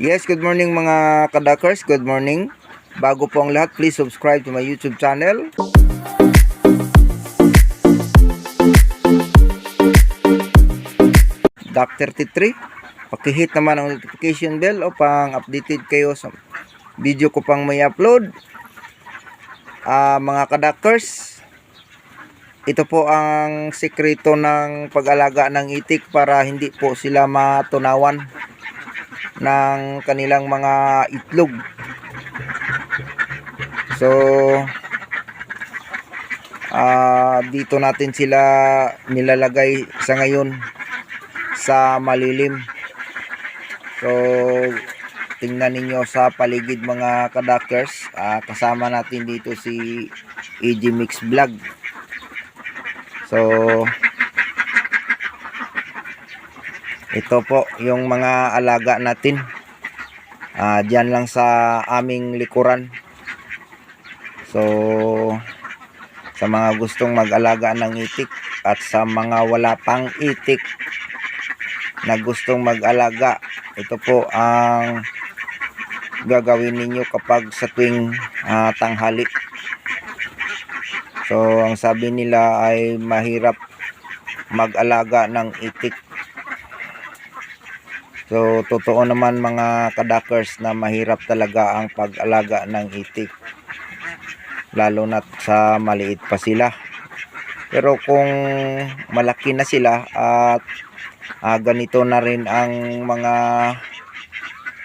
Yes, good morning mga kadakers. Good morning. Bago po ang lahat, please subscribe to my YouTube channel. Dr. T3. Pakihit naman ang notification bell upang updated kayo sa video ko pang may upload. Ah, mga kadakers, ito po ang sekreto ng pag-alaga ng itik para hindi po sila matunawan ng kanilang mga itlog. So, ah dito natin sila nilalagay sa ngayon sa malilim. So, tingnan ninyo sa paligid mga kadakers. Ah, kasama natin dito si EG Mix Vlog. So, ito po yung mga alaga natin. Ah, diyan lang sa aming likuran. So, sa mga gustong mag-alaga ng itik at sa mga wala pang itik na gustong mag-alaga, ito po ang gagawin ninyo kapag sa tuwing ah, tanghali. So, ang sabi nila ay mahirap mag-alaga ng itik. So, totoo naman mga kadakers na mahirap talaga ang pag-alaga ng itik. Lalo na sa maliit pa sila. Pero kung malaki na sila at ah, ganito na rin ang mga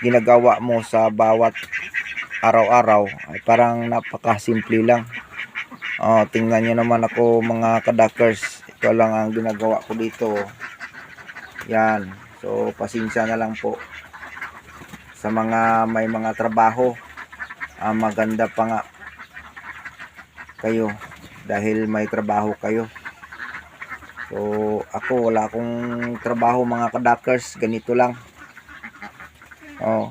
ginagawa mo sa bawat araw-araw ay parang napakasimple lang. Oh, tingnan nyo naman ako mga kadakers. Ito lang ang ginagawa ko dito. Yan. So, pasensya na lang po. Sa mga may mga trabaho. Ah, maganda pa nga kayo. Dahil may trabaho kayo. So, ako wala akong trabaho mga kadakers. Ganito lang. Oh.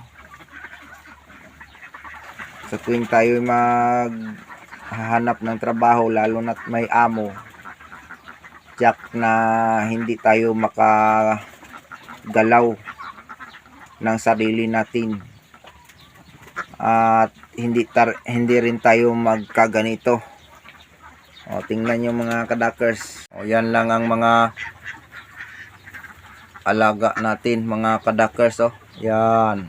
Sa tuwing tayo mag hahanap ng trabaho lalo na't may amo jack na hindi tayo makagalaw ng sarili natin. At hindi tar hindi rin tayo magkaganito. O tingnan nyo mga kadakers. O yan lang ang mga alaga natin mga kadakers oh yan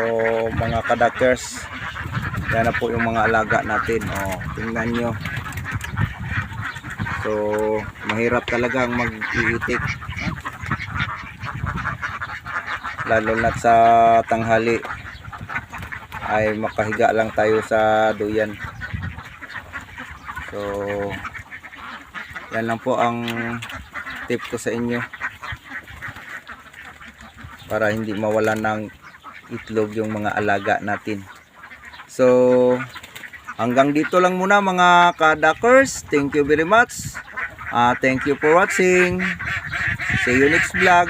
So, mga kadakers, yan na po yung mga alaga natin. O, tingnan nyo. So, mahirap talagang mag-iitik. Lalo na sa tanghali ay makahiga lang tayo sa duyan. So, yan lang po ang tip ko sa inyo para hindi mawala ng itlog yung mga alaga natin. So, hanggang dito lang muna mga kadakers. Thank you very much. Ah, thank you for watching. See you next vlog.